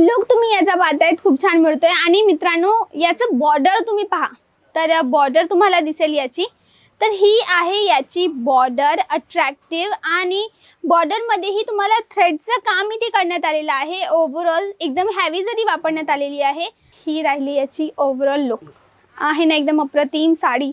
Look तुम्ही याचा पाहतायत खूप छान मिळतोय. आणि मित्रांनो याचं बॉर्डर तुम्ही पहा. तर बॉर्डर तुम्हाला दिसेल याची. तर ही आहे याची बॉर्डर अट्रॅक्टिव्ह आणि बॉर्डरमध्येही तुम्हाला थ्रेडचं काम इथे करण्यात आलेलं आहे. ओव्हरऑल एकदम हॅवी जरी वापरण्यात आलेली आहे ही राहिली याची ओव्हरऑल लुक आहे ना एकदम अप्रतिम साडी.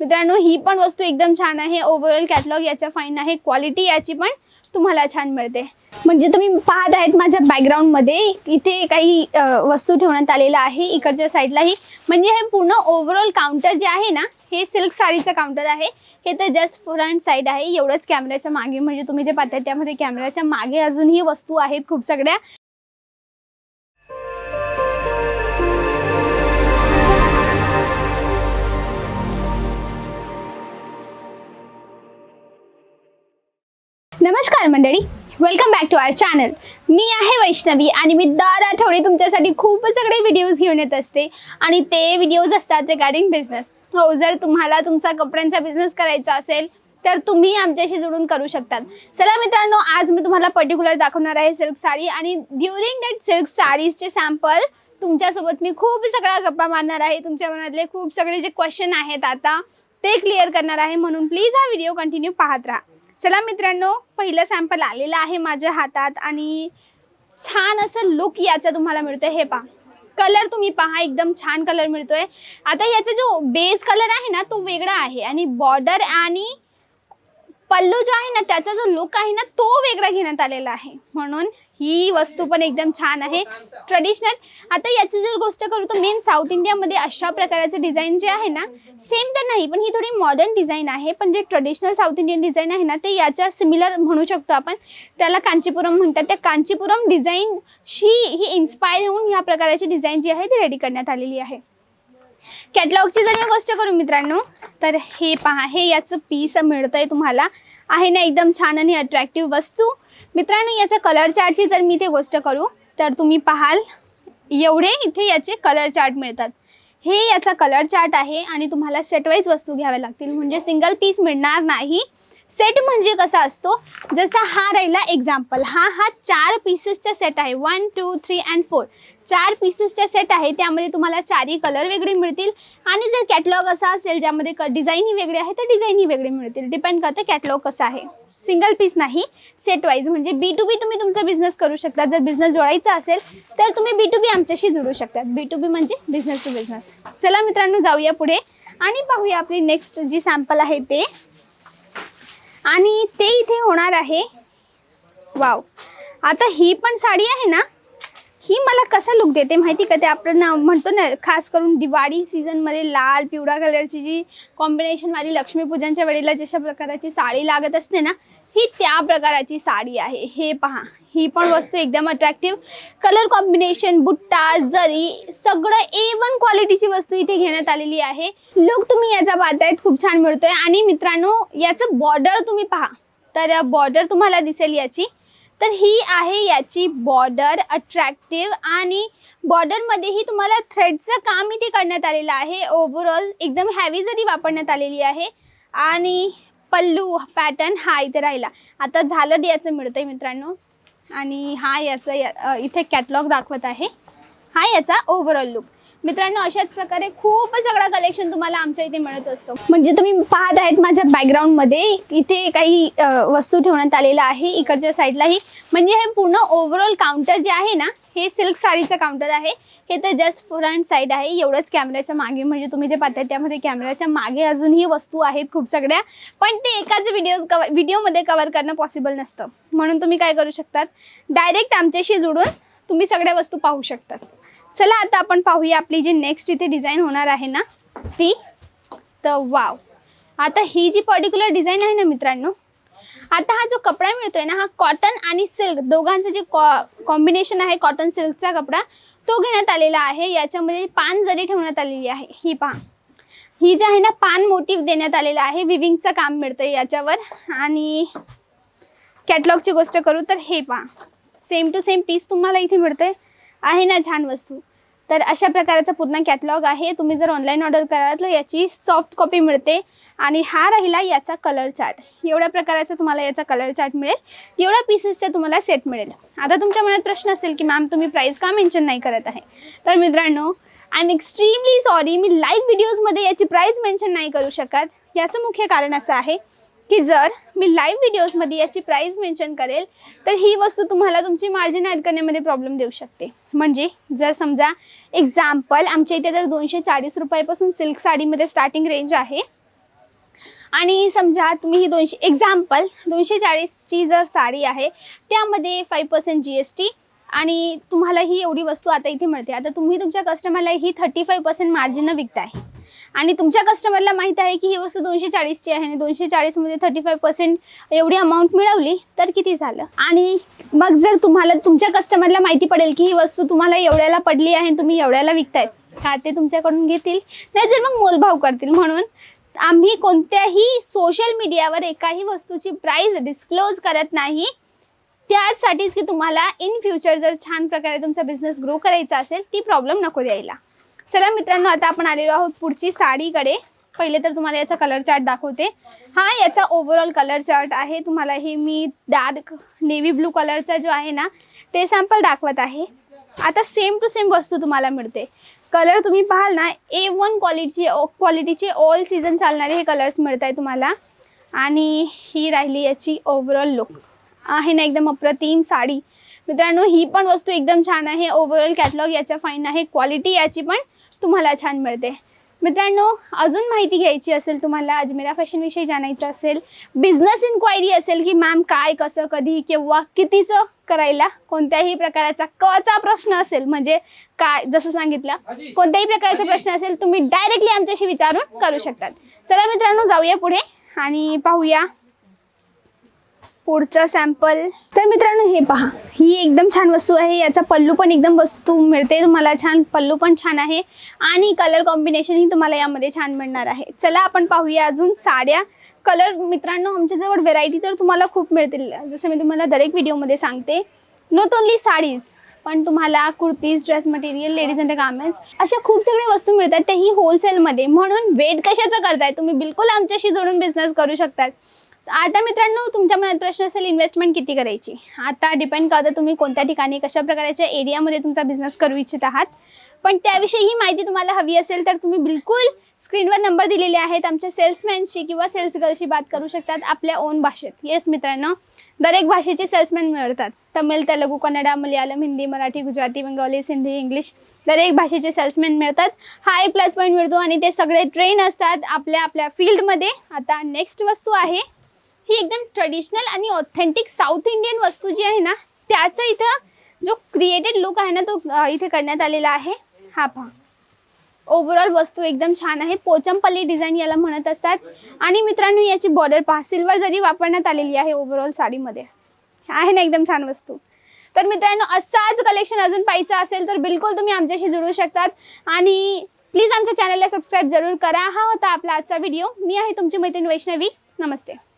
मित्रांनो ही पण वस्तू एकदम छान आहे. ओव्हरऑल कॅटलॉग याचा फाईन आहे. क्वालिटी याची पण तुम्हाला छान मिळते. म्हणजे तुम्ही पाहत आहेत माझ्या बॅकग्राऊंडमध्ये इथे काही वस्तू ठेवण्यात आलेलं आहे. इकडच्या साईडलाही म्हणजे हे पूर्ण ओव्हरऑल काउंटर जे आहे ना हे सिल्क साडीचं काउंटर आहे. हे तर जस्ट फ्रंट साईड आहे. एवढंच कॅमेऱ्याच्या मागे म्हणजे तुम्ही जे पाहताय त्यामध्ये कॅमेऱ्याच्या मागे अजूनही वस्तू आहेत खूप सगळ्या. मंडळी welcome back to our channel मी आहे वैष्णवी आणि मी दर आठवडी तुमच्यासाठी खूप सगळे व्हिडिओज घेऊन येत असते. आणि ते व्हिडिओज असतात रिगार्डिंग बिझनेस हो जर तुम्हाला तुमचा कपड्यांचा बिझनेस करायचा असेल तर तुम्ही आमच्याशी जुळून करू शकतात. चला मित्रांनो आज मी तुम्हाला पर्टिक्युलर दाखवणार आहे सिल्क साडी. आणि ड्युरिंग दॅट सिल्क साडीजचे सॅम्पल तुमच्यासोबत मी खूप सगळा गप्पा मारणार आहे. तुमच्या मनातले खूप सगळे जे क्वेश्चन आहेत आता ते क्लिअर करणार आहे. म्हणून प्लीज हा व्हिडिओ कंटिन्यू पाहत राहा. चला मित्रांनो पहिलं सॅम्पल आलेलं आहे माझ्या हातात आणि छान असं लुक याचा तुम्हाला मिळतोय. हे पहा. कलर तुम्ही पहा एकदम छान कलर मिळतोय. आता याचा जो बेस कलर आहे ना तो वेगळा आहे आणि बॉर्डर आणि पल्लू जो आहे ना त्याचा जो लुक आहे ना तो वेगळा घेण्यात आलेला आहे. म्हणून ही वस्तू पण एकदम छान आहे. ट्रेडिशनल आता याची जर गोष्ट करू तर मेन साऊथ इंडियामध्ये अशा प्रकारचे डिझाईन जे आहे ना सेम तर नाही पण ही थोडी मॉडर्न डिझाईन आहे. पण जे ट्रेडिशनल साऊथ इंडियन डिझाईन आहे ना ते याच्या सिमिलर म्हणू शकतो आपण. त्याला कांचीपुरम म्हणतात. त्या कांचीपुरम डिझाईनशी ही इन्स्पायर होऊन ह्या प्रकारची डिझाईन जी आहे ती रेडी करण्यात आलेली आहे. कॅटलॉगची जर मी गोष्ट करू मित्रांनो तर हे पहा हे याचं पीस मिळतंय तुम्हाला. आहे ना एकदम छान आणि अट्रॅक्टिव्ह वस्तू. मित्रांनो याच्या कलर चार्टची जर मी इथे गोष्ट करू तर तुम्ही पाहाल एवढे इथे याचे कलर चार्ट मिळतात. हे याचा कलर चार्ट आहे आणि तुम्हाला सेटवाईज वस्तू घ्याव्या लागतील. म्हणजे सिंगल पीस मिळणार नाही. सेट म्हणजे कसा असतो? जसा हा राहिला एक्झाम्पल हा हा चार पीसेसचा सेट आहे. One two three and four चार पीसेसचा सेट आहे त्यामध्ये तुम्हाला चारही कलर वेगळे मिळतील. आणि जर कॅटलॉग असा असेल ज्यामध्ये क डिझाईनही वेगळे वेगळी आहे तर डिझाईनही वेगळे वेगळी मिळतील. डिपेंड करतं कॅटलॉग कसं आहे. सिंगल पीस नाही. सेट वाईज म्हणजे बी टू बी तुम्ही तुमचा बिझनेस करू शकता. जर बिझनेस जोडायचा असेल तर तुम्ही बी टू बी आमच्याशी जोडू शकतात बी टू बी म्हणजे बिझनेस टू बिझनेस चला मित्रांनो जाऊया पुढे. आणि पाहूया आपली नेक्स्ट जी सॅम्पल आहे ते. आणि ते इथे होणार आहे. वाव. आता ही पण साडी आहे ना? ही मला कसा लुक देते माहिती का? ते आपण ना म्हणतो ना खास करून दिवाळी सीझनमध्ये लाल पिवळा कलरची जी कॉम्बिनेशनवाली लक्ष्मीपूजनच्या वेळेला जशा प्रकाराची साडी लागत असते ना ही त्या प्रकाराची साडी आहे. हे पहा. ही पण वस्तू एकदम अट्रॅक्टिव्ह कलर कॉम्बिनेशन बुट्टा जरी सगळं ए वन क्वालिटीची वस्तू इथे घेण्यात आलेली आहे. लुक तुम्ही याचा पाहतायत. खूप छान मिळतोय. आणि मित्रांनो याचं बॉर्डर तुम्ही पहा. तर बॉर्डर तुम्हाला दिसेल याची. तर ही आहे याची बॉर्डर अट्रॅक्टिव्ह आणि बॉर्डरमध्येही तुम्हाला थ्रेडचं काम इथे करण्यात आलेलं आहे. ओव्हरऑल एकदम हॅवी जरी वापरण्यात आलेली आहे. आणि पल्लू पॅटर्न हा इथे राहिला. आता झालं याचं मिळतंय मित्रांनो. आणि हा याचं या- इथे कॅटलॉग दाखवत आहे. हा याचा ओव्हरऑल लुक मित्रांनो अशाच प्रकारे खूप सगळा कलेक्शन तुम्हाला आमच्या इथे मिळत असतो. म्हणजे तुम्ही पाहत आहेत माझ्या बॅकग्राऊंडमध्ये इथे काही वस्तू ठेवण्यात आलेल्या आहे. इकडच्या साईडलाही म्हणजे हे पूर्ण ओव्हरऑल काउंटर जे आहे ना हे सिल्क साडीचं काउंटर आहे. हे तर जस्ट फ्रंट साईड आहे. एवढंच कॅमेऱ्याच्या मागे म्हणजे तुम्ही जे पाहताय त्यामध्ये कॅमेऱ्याच्या मागे अजूनही वस्तू आहेत खूप सगळ्या. पण ते एकाच व्हिडिओ कवर व्हिडिओमध्ये कवर करणं पॉसिबल नसतं. म्हणून तुम्ही काय करू शकतात? डायरेक्ट आमच्याशी जोडून तुम्ही सगळ्या वस्तू पाहू शकतात. चला आता आपण पाहूया आपली जी नेक्स्ट इथे डिझाईन होणार आहे ना ती. तर वाव आता ही जी पर्टिक्युलर डिझाईन आहे ना मित्रांनो आता हा जो कपडा मिळतोय ना हा कॉटन आणि सिल्क दोघांचं जे कॉम्बिनेशन आहे कॉटन सिल्कचा कपडा तो घेण्यात आलेला आहे. याच्यामध्ये पान जरी ठेवण्यात आलेली आहे ही पहा. ही जी आहे ना पान मोटिव्ह देण्यात आलेला आहे. विविंगचं काम मिळतं याच्यावर. आणि कॅटलॉगची गोष्ट करू तर हे पहा. सेम टू सेम पीस तुम्हाला इथे मिळतंय. आहे ना छान वस्तू. तर अशा प्रकारचा पूर्ण कॅटलॉग आहे. तुम्ही जर ऑनलाईन ऑर्डर कराल तर याची सॉफ्ट कॉपी मिळते. आणि हा राहिला याचा कलर चार्ट एवढ्या प्रकाराचा तुम्हाला याचा कलर चार्ट मिळेल. एवढ्या पीसेसचा तुम्हाला सेट मिळेल. आता तुमच्या मनात प्रश्न असेल की मॅम तुम्ही प्राईस का मेन्शन नाही करत आहे? तर मित्रांनो आय एम एक्स्ट्रीमली सॉरी मी लाईव्ह व्हिडिओजमध्ये याची प्राईस मेन्शन नाही करू शकत. याचं मुख्य कारण असं आहे की जर मी लाईव्ह व्हिडिओजमध्ये याची प्राईस मेन्शन करेल तर ही वस्तू तुम्हाला तुमची मार्जिन ॲड करण्यामध्ये प्रॉब्लेम देऊ शकते. म्हणजे जर समजा एक्झाम्पल आमच्या इथे तर दोनशे चाळीस रुपयापासून सिल्क साडीमध्ये स्टार्टिंग रेंज आहे. आणि समजा तुम्ही ही दोनशे एक्झाम्पल दोनशे चाळीसची जर साडी आहे त्यामध्ये five percent G S T आणि तुम्हाला ही एवढी वस्तू आता इथे मिळते. आता तुम्ही तुमच्या कस्टमरला ही थर्टी फाईव्ह पर्सेंट मार्जिननं विकताय. आणि तुमच्या कस्टमरला माहीत आहे की ही वस्तू दोनशे चाळीसची आहे आणि दोनशे चाळीसमध्ये थर्टी फाईव्ह पर्सेंट एवढी अमाऊंट मिळवली तर किती झालं? आणि मग जर तुम्हाला तुमच्या कस्टमरला माहिती पडेल की ही वस्तू तुम्हाला एवढ्याला पडली आहे आणि तुम्ही एवढ्याला विकतायत का ते तुमच्याकडून घेतील? नाहीतर मग मोलभाव करतील. म्हणून आम्ही कोणत्याही सोशल मीडियावर एकाही वस्तूची प्राईज डिस्क्लोज करत नाही. त्याचसाठीच की तुम्हाला इन फ्युचर जर छान प्रकारे तुमचा बिझनेस ग्रो करायचा असेल ती प्रॉब्लेम नको द्यायला. चला मित्रांनो आता आपण आलेलो आहोत पुढची साडीकडे. पहिले तर तुम्हाला याचा कलर चार्ट दाखवते. हा याचा ओव्हरऑल कलर चार्ट आहे. तुम्हाला हे मी डार्क नेव्ही ब्लू कलरचा जो आहे ना ते सॅम्पल दाखवत आहे. आता सेम टू सेम वस्तू तुम्हाला मिळते. कलर तुम्ही पाहाल ना ए वन क्वालिटीचे क्वालिटीचे ऑल सीझन चालणारे हे कलर्स मिळत आहे तुम्हाला. आणि ही राहिली याची ओव्हरऑल लुक आहे ना एकदम अप्रतिम साडी. मित्रांनो ही पण वस्तू एकदम छान आहे. ओव्हरऑल कॅटलॉग याच्या फाईन आहे. क्वालिटी याची पण तुम्हाला छान मिळते. मित्रांनो अजून माहिती घ्यायची असेल तुम्हाला अजमेरा फॅशनविषयी जाणायचं असेल बिझनेस इन्क्वायरी असेल की मॅम काय कसं कधी केव्हा कितीचं करायला कोणत्याही प्रकाराचा कचा प्रश्न असेल म्हणजे काय जसं सांगितलं कोणत्याही प्रकारचा प्रश्न असेल तुम्ही डायरेक्टली आमच्याशी विचारून करू शकतात. चला मित्रांनो जाऊया पुढे आणि पाहूया पुढचं सॅम्पल तर मित्रांनो हे पहा. ही एकदम छान वस्तू आहे. याचा पल्लू पण एकदम वस्तू मिळते. तुम्हाला छान पल्लू पण छान आहे. आणि कलर कॉम्बिनेशनही तुम्हाला यामध्ये छान मिळणार आहे. चला आपण पाहूया अजून साड्या. कलर मित्रांनो आमच्याजवळ व्हेरायटी तर तुम्हाला खूप मिळतील. जसं मी तुम्हाला दरेक व्हिडिओमध्ये सांगते. नॉट ओन्ली साडीज पण तुम्हाला kurtis dress material ladies and garments अशा खूप सगळ्या वस्तू मिळतात. तेही होलसेलमध्ये म्हणून वेट कशाचं करताय? तुम्ही बिलकुल आमच्याशी जोडून बिझनेस करू शकतात आता मित्रांनो तुमच्या मनात प्रश्न असेल इन्व्हेस्टमेंट किती करायची? आता डिपेंड करतं तुम्ही कोणत्या ठिकाणी कशा प्रकारच्या एरियामध्ये तुमचा बिझनेस करू इच्छित आहात. पण त्याविषयी ही माहिती तुम्हाला हवी असेल तर तुम्ही बिलकुल स्क्रीनवर नंबर दिलेले आहेत. आमच्या सेल्समॅनशी किंवा सेल्स गर्लशी बात करू शकतात आपल्या ओन भाषेत. येस मित्रांनो दरेक भाषेचे सेल्समॅन मिळतात. तमिळ तेलुगू कन्नडा मल्याळम हिंदी मराठी गुजराती बंगाली सिंधी इंग्लिश दरेक भाषेचे सेल्समॅन मिळतात. हा एक प्लस पॉईंट मिळतो आणि ते सगळे ट्रेन असतात आपल्या आपल्या फील्डमध्ये आता नेक्स्ट वस्तू आहे. ही एकदम ट्रेडिशनल आणि ऑथेंटिक साऊथ इंडियन वस्तू जी आहे ना त्याचा इथं जो क्रिएटेड लुक आहे ना तो इथे करण्यात आलेला आहे. हा पहा. ओव्हरऑल वस्तू एकदम छान आहे. पोचमपल्ली डिझाईन याला म्हणत असतात. आणि मित्रांनो याची बॉर्डर पहा. सिल्वर जरी वापरण्यात आलेली आहे ओव्हरऑल साडीमध्ये. आहे ना एकदम छान वस्तू. तर मित्रांनो असाच कलेक्शन अजून पाहायचं असेल तर बिलकुल तुम्ही आमच्याशी जुळू शकतात. आणि प्लीज आमच्या चॅनलला सबस्क्राईब जरूर करा. हा होता आपला आजचा व्हिडिओ मी आहे तुमची मैत्रीण वैष्णवी. नमस्ते.